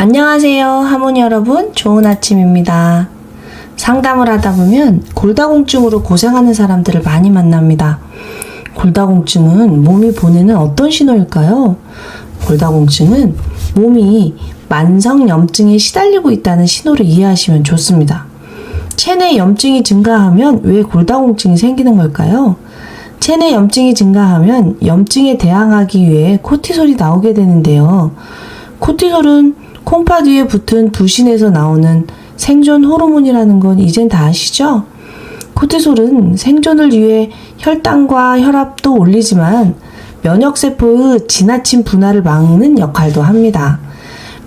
안녕하세요, 하모니 여러분. 좋은 아침입니다. 상담을 하다 보면 골다공증으로 고생하는 사람들을 많이 만납니다. 골다공증은 몸이 보내는 어떤 신호일까요? 골다공증은 몸이 만성 염증에 시달리고 있다는 신호를 이해하시면 좋습니다. 체내 염증이 증가하면 왜 골다공증이 생기는 걸까요? 체내 염증이 증가하면 염증에 대항하기 위해 코티솔이 나오게 되는데요. 코티솔은 콩팥 위에 붙은 부신에서 나오는 생존 호르몬이라는 건 이젠 다 아시죠? 코티솔은 생존을 위해 혈당과 혈압도 올리지만 면역세포의 지나친 분할을 막는 역할도 합니다.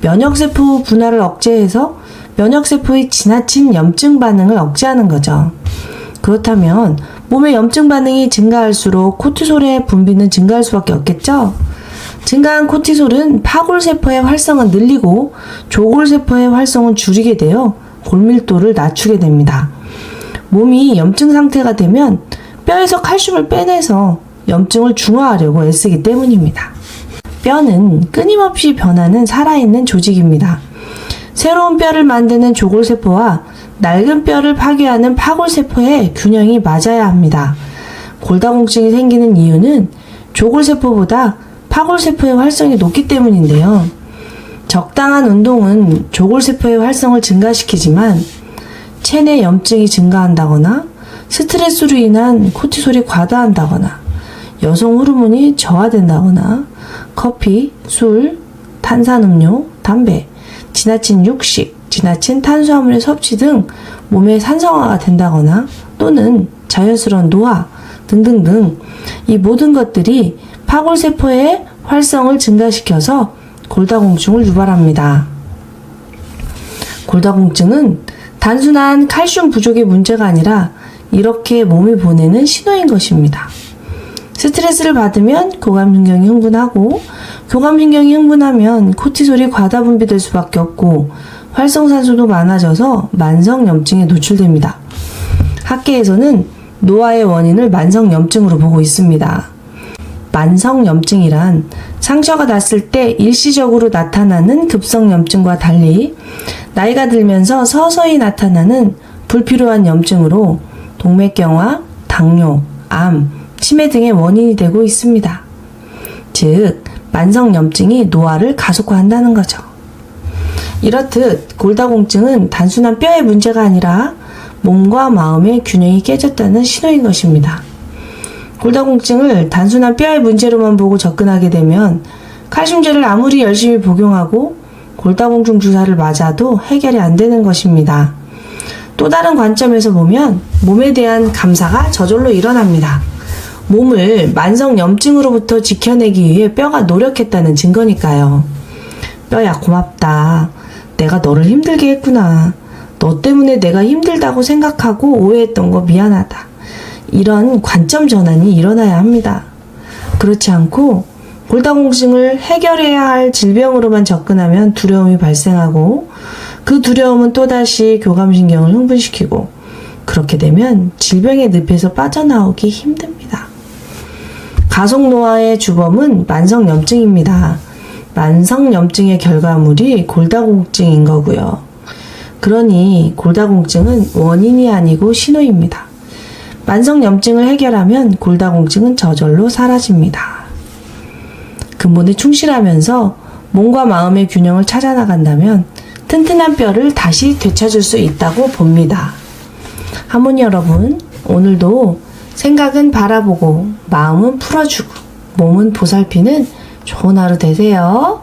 면역세포 분할을 억제해서 면역세포의 지나친 염증 반응을 억제하는 거죠. 그렇다면 몸의 염증 반응이 증가할수록 코티솔의 분비는 증가할 수밖에 없겠죠? 증가한 코티솔은 파골세포의 활성은 늘리고 조골세포의 활성은 줄이게 되어 골밀도를 낮추게 됩니다. 몸이 염증 상태가 되면 뼈에서 칼슘을 빼내서 염증을 중화하려고 애쓰기 때문입니다. 뼈는 끊임없이 변하는 살아있는 조직입니다. 새로운 뼈를 만드는 조골세포와 낡은 뼈를 파괴하는 파골세포의 균형이 맞아야 합니다. 골다공증이 생기는 이유는 조골세포보다 파골세포의 활성이 높기 때문인데요. 적당한 운동은 조골세포의 활성을 증가시키지만 체내 염증이 증가한다거나 스트레스로 인한 코티솔이 과다한다거나 여성 호르몬이 저하된다거나 커피, 술, 탄산음료, 담배, 지나친 육식, 지나친 탄수화물의 섭취 등 몸의 산성화가 된다거나 또는 자연스러운 노화 등등등 이 모든 것들이 파골세포의 활성을 증가시켜서 골다공증을 유발합니다. 골다공증은 단순한 칼슘 부족의 문제가 아니라 이렇게 몸이 보내는 신호인 것입니다. 스트레스를 받으면 교감신경이 흥분하고 교감신경이 흥분하면 코티솔이 과다 분비될 수밖에 없고 활성산소도 많아져서 만성 염증에 노출됩니다. 학계에서는 노화의 원인을 만성 염증으로 보고 있습니다. 만성 염증이란 상처가 났을 때 일시적으로 나타나는 급성 염증과 달리 나이가 들면서 서서히 나타나는 불필요한 염증으로 동맥경화, 당뇨, 암, 치매 등의 원인이 되고 있습니다. 즉, 만성 염증이 노화를 가속화한다는 거죠. 이렇듯 골다공증은 단순한 뼈의 문제가 아니라 몸과 마음의 균형이 깨졌다는 신호인 것입니다. 골다공증을 단순한 뼈의 문제로만 보고 접근하게 되면 칼슘제를 아무리 열심히 복용하고 골다공증 주사를 맞아도 해결이 안 되는 것입니다. 또 다른 관점에서 보면 몸에 대한 감사가 저절로 일어납니다. 몸을 만성 염증으로부터 지켜내기 위해 뼈가 노력했다는 증거니까요. 뼈야 고맙다. 내가 너를 힘들게 했구나. 너 때문에 내가 힘들다고 생각하고 오해했던 거 미안하다. 이런 관점 전환이 일어나야 합니다. 그렇지 않고 골다공증을 해결해야 할 질병으로만 접근하면 두려움이 발생하고 그 두려움은 또다시 교감신경을 흥분시키고 그렇게 되면 질병의 늪에서 빠져나오기 힘듭니다. 가속노화의 주범은 만성염증입니다. 만성염증의 결과물이 골다공증인 거고요. 그러니 골다공증은 원인이 아니고 신호입니다. 만성염증을 해결하면 골다공증은 저절로 사라집니다. 근본에 충실하면서 몸과 마음의 균형을 찾아나간다면 튼튼한 뼈를 다시 되찾을 수 있다고 봅니다. 하모니 여러분, 오늘도 생각은 바라보고 마음은 풀어주고 몸은 보살피는 좋은 하루 되세요.